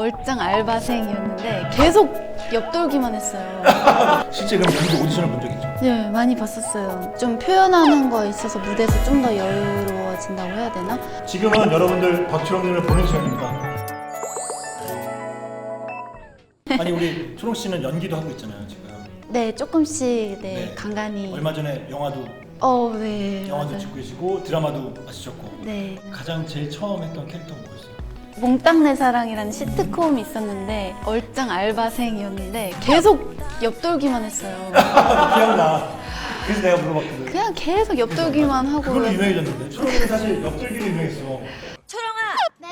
얼짱 알바생이었는데 계속 옆돌기만 했어요. 실제 그럼 연기 오디션을 본 적 있죠? 네, 많이 봤었어요. 좀 표현하는 거에 있어서 무대에서 좀 더 여유로워진다고 해야 되나? 지금은 여러분들 박초롱님을 보는 시간입니다. 아니 우리 초롱 씨는 연기도 하고 있잖아요 지금. 네, 조금씩 네, 네. 간간히. 얼마 전에 영화도 어, 네. 영화도 맞아요. 찍고 계시고 드라마도 하셨고 네. 가장 제일 처음 했던 캐릭터가 뭐였어요? 몽땅 내 사랑이라는 시트콤이 있었는데 얼짱 알바생이었는데 계속 옆돌기만 했어요. 기억나. 그래서 내가 물어봤거든. 그냥 계속 옆돌기만 하고 그걸로 유명해졌는데 초롱이는 사실 옆들기로 유명했어. 초롱아. 네.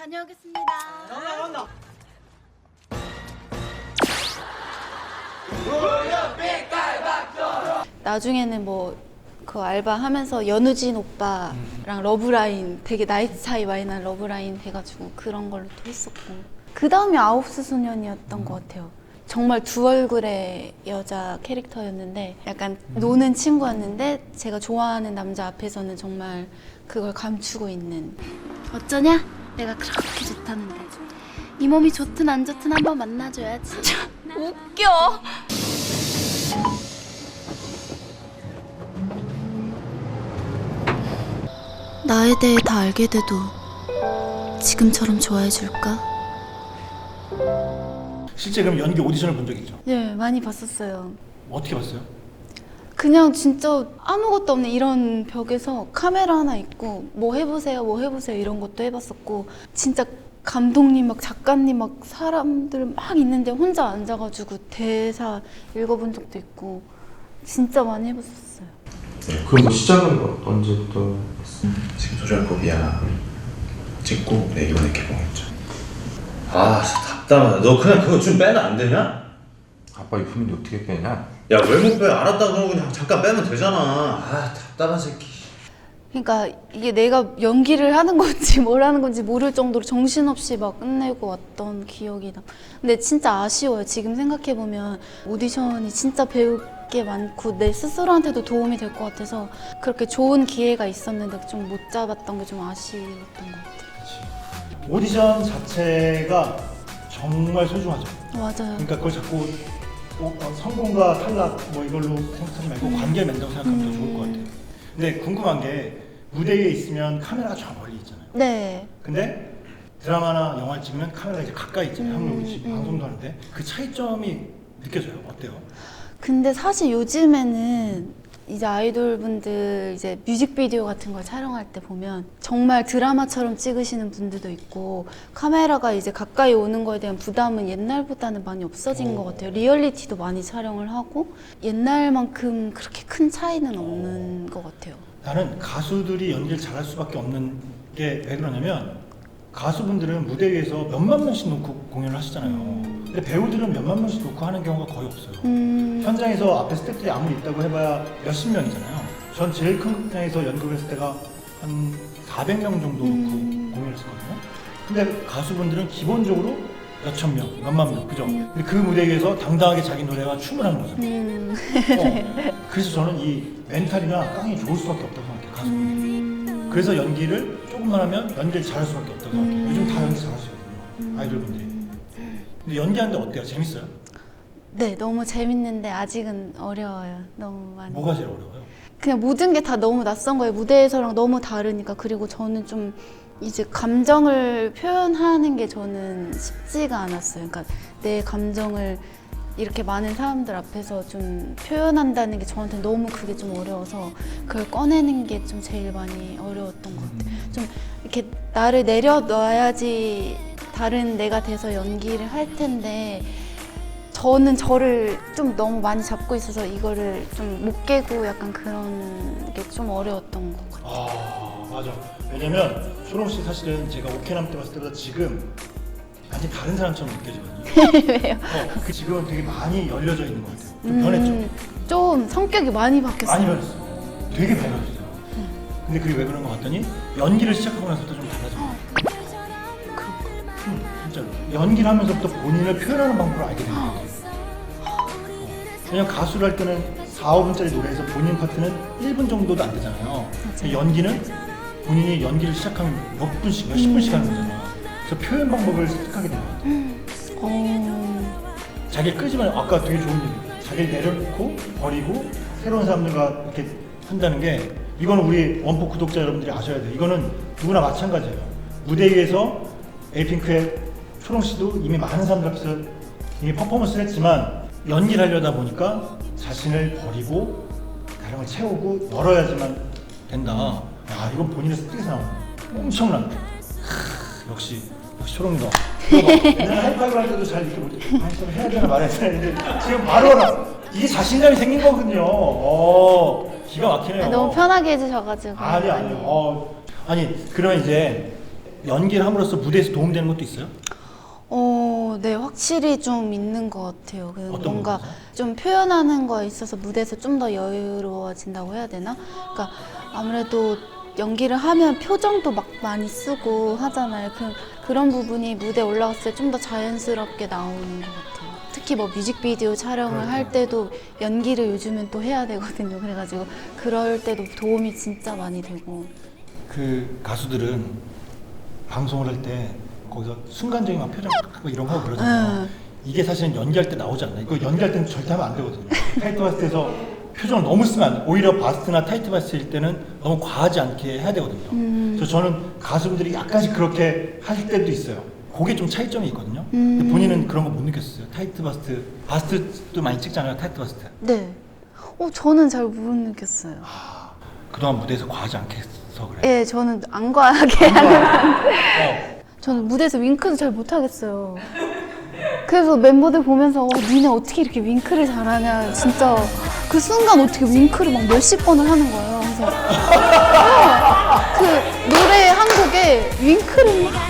다녀오겠습니다. 나중에는 뭐 그 알바 하면서 연우진 오빠랑 러브라인 되게 나이 차이 많이 난 러브라인 돼가지고 그런 걸로 또 했었고. 그 다음에 아홉스 소년이었던 것 같아요. 정말 두 얼굴의 여자 캐릭터였는데 약간 노는 친구였는데 제가 좋아하는 남자 앞에서는 정말 그걸 감추고 있는. 어쩌냐? 내가 그렇게 좋다는데. 이 몸이 좋든 안 좋든 한번 만나줘야지. 웃겨 나에 대해 다 알게 돼도 지금처럼 좋아해 줄까? 실제 그럼 연기 오디션을 본 적 있죠? 네, 많이 봤었어요. 어떻게 봤어요? 그냥 진짜 아무것도 없는 이런 벽에서 카메라 하나 있고 뭐 해보세요, 뭐 해보세요 이런 것도 해봤었고 진짜 감독님 막 작가님 막 사람들 막 있는데 혼자 앉아가지고 대사 읽어본 적도 있고 진짜 많이 해봤었어요. 네, 그럼 시작은 뭐 언제부터 했어요? 지금 소셜포비아 찍고 네 이번에 개봉했죠. 아 진짜 답답하다. 너 그냥 그거 좀 빼면 안 되냐? 아빠 유품인데 어떻게 빼냐? 야 왜 못 빼? 알았다 그러면 그냥 잠깐 빼면 되잖아. 아 답답한 새끼. 그러니까 이게 내가 연기를 하는 건지 뭘 하는 건지 모를 정도로 정신없이 막 끝내고 왔던 기억이 나. 근데 진짜 아쉬워요. 지금 생각해 보면 오디션이 진짜 배울 게 많고 내 스스로한테도 도움이 될 것 같아서 그렇게 좋은 기회가 있었는데 좀 못 잡았던 게 좀 아쉬웠던 것 같아요. 오디션 자체가 정말 소중하죠. 맞아요. 그러니까 그걸 자꾸 어, 어, 성공과 탈락 뭐 이걸로 생각하지 말고 관계를 맺는다고 생각하면 더 좋을 것 같아요. 근데 궁금한 게 무대 위에 있으면 카메라가 저 멀리 있잖아요. 네. 근데 드라마나 영화 찍으면 카메라가 이제 가까이 있잖아요. 음, 한국이 음. 방송도 하는데 그 차이점이 느껴져요. 어때요? 근데 사실 요즘에는 이제 아이돌 분들 이제 뮤직비디오 같은 걸 촬영할 때 보면 정말 드라마처럼 찍으시는 분들도 있고 카메라가 이제 가까이 오는 거에 대한 부담은 옛날보다는 많이 없어진 것 같아요. 리얼리티도 많이 촬영을 하고 옛날만큼 그렇게 큰 차이는 없는 것 같아요. 나는 가수들이 연기를 잘할 수밖에 없는 게 왜 그러냐면 가수분들은 무대 위에서 몇만 명씩 놓고 공연을 하시잖아요. 근데 배우들은 몇만 명씩 놓고 하는 경우가 거의 없어요. 음, 현장에서 앞에 스태프들이 아무리 있다고 해봐야 몇십 명이잖아요. 전 제일 큰 극장에서 연극을 했을 때가 한 400명 정도 놓고 음. 공연을 했었거든요. 근데 가수분들은 기본적으로 몇천 명, 몇만 명, 그죠? 근데 그 무대 위에서 당당하게 자기 노래와 춤을 하는 거죠. 음, 어. 그래서 저는 이 멘탈이나 깡이 좋을 수밖에 없다고 생각해요, 가수분들이. 음, 그래서 연기를 조금만 하면 연기를 잘할 수밖에 없다고 생각해요. 음. 요즘 다 연기 잘하시거든요, 아이돌분들이. 근데 연기하는데 어때요? 재밌어요? 네, 너무 재밌는데 아직은 어려워요. 너무 많이. 뭐가 제일 어려워요? 그냥 모든 게 다 너무 낯선 거예요. 무대에서랑 너무 다르니까. 그리고 저는 좀 이제 감정을 표현하는 게 저는 쉽지가 않았어요. 그러니까 내 감정을 이렇게 많은 사람들 앞에서 좀 표현한다는 게 저한테 너무 그게 좀 어려워서 그걸 꺼내는 게 좀 제일 많이 어려웠던 것 같아요. 좀 이렇게 나를 내려놔야지 다른 내가 돼서 연기를 할 텐데 저는 저를 좀 너무 많이 잡고 있어서 이거를 좀 못 깨고 약간 그런 게 좀 어려웠던 것 같아요. 아 맞아. 왜냐면 초롱 씨 사실은 제가 오케남 때 봤을 때보다 지금 완전 다른 사람처럼 느껴지거든요. 왜요? 어, 그 지금은 되게 많이 열려져 있는 것 같아요. 좀 변했죠. 음, 좀 성격이 많이 바뀌었어요. 많이 변했어요. 되게 변했어요. 근데 그게 왜 그런 것 같더니 연기를 시작하고 나서부터 좀 달라진 것 같아요. 음, 진짜로. 연기를 하면서부터 본인을 표현하는 방법을 알게 된 것 같아요. 어. 왜냐면 가수를 할 때는 4, 5분짜리 노래에서 본인 파트는 1분 정도도 안 되잖아요. 근데 연기는 본인이 연기를 시작하면 몇 분씩, 몇십 분씩 하는 거잖아요. 그래서 표현 방법을 습득하게 같아요. 어, 자기를 끄지만 아까 되게 좋은 얘기. 자기를 내려놓고 버리고 새로운 사람들과 이렇게 한다는 게 이거는 우리 원포 구독자 여러분들이 아셔야 돼요. 이거는 누구나 마찬가지예요. 무대 위에서 에이핑크의 초롱 씨도 이미 많은 사람들 앞에서 이미 퍼포먼스를 했지만 연기를 하려다 보니까 자신을 버리고 다른 걸 채우고 열어야지만 된다. 야, 이건 본인의 나오는 거예요. 엄청난 거. 역시 역시 초롱이다. 내가 하이파이브 할 때도 잘 이렇게 못- 아니 좀 해야 되나 근데 지금 바로 알아. 이게 자신감이 생긴 거거든요. 어, 기가 막히네요. 너무 편하게 해주셔가지고. 아니 아니요. 어, 아니 그러면 이제 연기를 함으로써 무대에서 도움되는 것도 있어요? 어, 네, 확실히 좀 있는 것 같아요. 그 어떤 뭔가 부분에서? 좀 표현하는 거에 있어서 무대에서 좀 더 여유로워진다고 해야 되나? 그러니까 아무래도 연기를 하면 표정도 막 많이 쓰고 하잖아요. 그, 그런 부분이 무대 올라갔을 때 좀 더 자연스럽게 나오는 것 같아요. 특히 뭐 뮤직비디오 촬영을 할 때도 연기를 요즘은 또 해야 되거든요. 그래가지고 그럴 때도 도움이 진짜 많이 되고. 그 가수들은 방송을 할 때 거기서 순간적인 막 표정 뭐 이런 거 하고 그러잖아요. 응. 이게 사실은 연기할 때 나오지 않나요? 이거 연기할 때는 절대 하면 안 되거든요. 타이트 바스트에서 표정을 너무 쓰면 안 돼. 오히려 바스트나 타이트 바스트일 때는 너무 과하지 않게 해야 되거든요. 그래서 저는 가수분들이 약간씩 그렇게 하실 때도 있어요. 그게 좀 차이점이 있거든요. 근데 본인은 그런 거 못 느꼈어요. 타이트 바스트, 바스트도 많이 찍잖아요. 타이트 바스트. 네. 어, 저는 잘 못 느꼈어요. 그동안 무대에서 과하지 않게 해서 그래. 예, 저는 안 과하게 하는 어. 저는 무대에서 윙크도 잘 못 하겠어요. 그래서 멤버들 보면서 어, 니네 어떻게 이렇게 윙크를 잘하냐 진짜 그 순간 어떻게 윙크를 막 몇십 번을 하는 거예요. 그래서 어, 그 노래 한 곡에 윙크를 막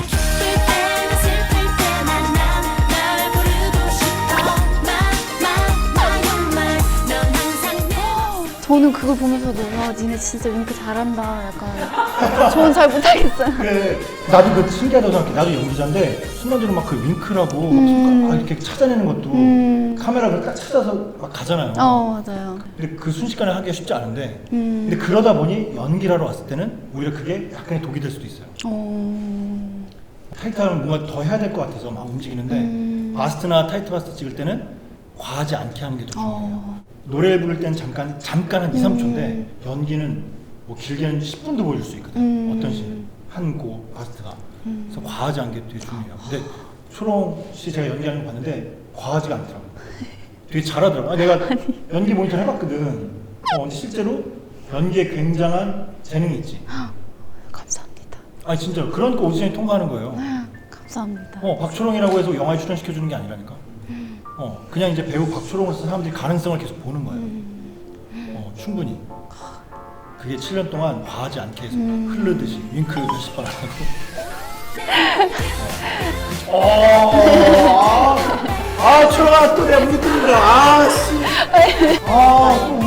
저는 그걸 보면서도 와 니네 진짜 윙크 잘한다 약간 저는 잘 못하겠어요. 그래 나도 그 신기하다고 생각해 나도 연기자인데 순간적으로 막 그 윙크라고 막 손가락 막 이렇게 찾아내는 것도 음. 카메라를 딱 찾아서 막 가잖아요 어 맞아요. 근데 그 순식간에 하기가 쉽지 않은데 음. 근데 그러다 보니 연기를 하러 왔을 때는 오히려 그게 약간의 독이 될 수도 있어요 어... 타이트하면 뭔가 더 해야 될 것 같아서 막 움직이는데 음. 바스트나 타이트 바스트 찍을 때는 과하지 않게 하는 게 더 중요해요 어... 노래 부를 때는 잠깐 잠깐 한 2, 3초인데 음. 연기는 뭐 길게는 10분도 보여줄 수 있거든. 음. 어떤 씬 한고 바스트가. 그래서 과하지 않은 게 되게 중요해요. 근데 초롱 씨 제가 연기하는 거 봤는데 과하지가 않더라고요. 되게 잘하더라고요. 아, 내가 연기 모니터 해봤거든. 어, 근데 실제로 연기에 굉장한 재능이 있지. 감사합니다. 아니 진짜 그러니까 오디션이 통과하는 거예요. 감사합니다. 어 박초롱이라고 해서 영화에 출연시켜주는 게 아니라니까 어 그냥 이제 배우 박초롱으로서 사람들이 가능성을 계속 보는 거예요. 어 충분히. 그게 7년 동안 과하지 않게 해서 흐르듯이 윙크 몇십 번 하고. 어, 아, 아 초롱아 또 내가 문제 뜬다. 아 씨. 아